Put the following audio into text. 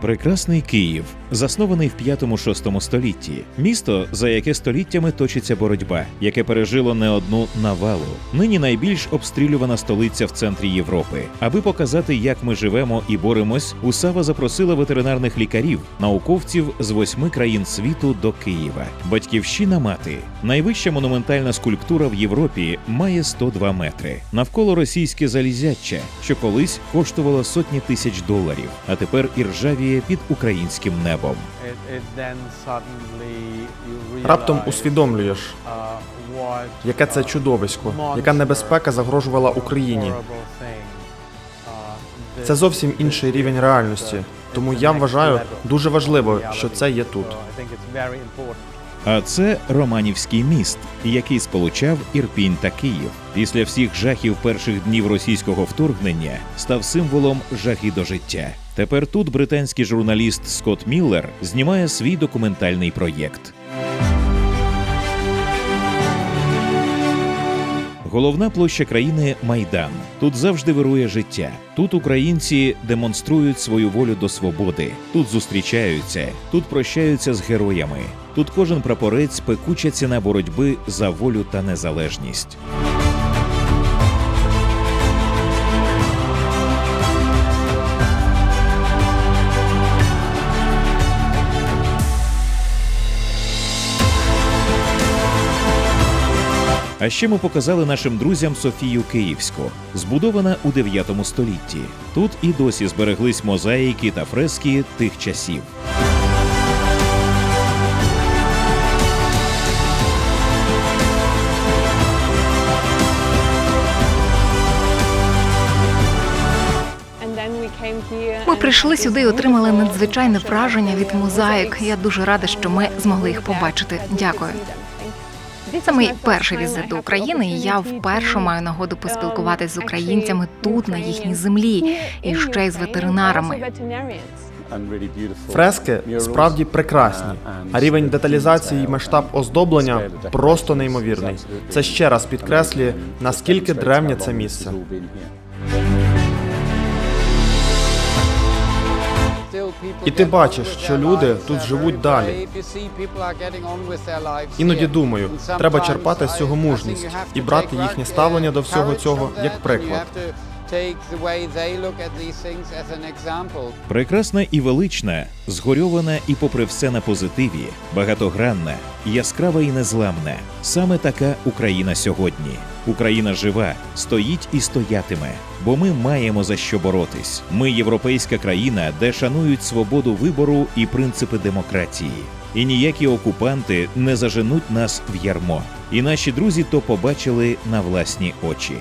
Прекрасний Київ, заснований в 5-6 столітті, місто, за яке століттями точиться боротьба, яке пережило не одну навалу. Нині найбільш обстрілювана столиця в центрі Європи. Аби показати, як ми живемо і боремось, Усава запросила ветеринарних лікарів, науковців з восьми країн світу до Києва. Батьківщина мати найвища монументальна скульптура в Європі має 102 метри. Навколо російське залізяча, що колись коштувало сотні тисяч доларів, а тепер і ржавіє під українським небом. Раптом усвідомлюєш, uh, яке це чудовисько, яка небезпека загрожувала Україні. uh, Це зовсім інший рівень реальності. Тому я вважаю дуже важливо, що це є тут. А це Романівський міст, який сполучав Ірпінь та Київ. Після всіх жахів перших днів російського вторгнення став символом жахи до життя. Тепер тут британський журналіст Скотт Міллер знімає свій документальний проєкт. Головна площа країни Майдан. Тут завжди вирує життя. Тут українці демонструють свою волю до свободи. Тут зустрічаються, тут прощаються з героями. Тут кожен прапорець пекуча ціна боротьби за волю та незалежність. А ще ми показали нашим друзям Софію Київську, збудована у 9 столітті. Тут і досі збереглись мозаїки та фрески тих часів. Прийшли сюди і отримали надзвичайне враження від мозаїк. Я дуже рада, що ми змогли їх побачити. Дякую. Це мій перший візит до України, і я вперше маю нагоду поспілкуватися з українцями тут, на їхній землі, і ще й з ветеринарами. Фрески справді прекрасні, а рівень деталізації і масштаб оздоблення просто неймовірний. Це ще раз підкреслює, наскільки древнє це місце. І ти бачиш, що люди тут живуть далі. Іноді думаю, треба черпати з цього мужність і брати їхнє ставлення до всього цього як приклад. Прекрасна і велична, згорьована і попри все на позитиві, багатогранна, яскрава і незламна. Саме така Україна сьогодні. Україна жива, стоїть і стоятиме, бо ми маємо за що боротись. Ми європейська країна, де шанують свободу вибору і принципи демократії. І ніякі окупанти не заженуть нас в ярмо. І наші друзі то побачили на власні очі.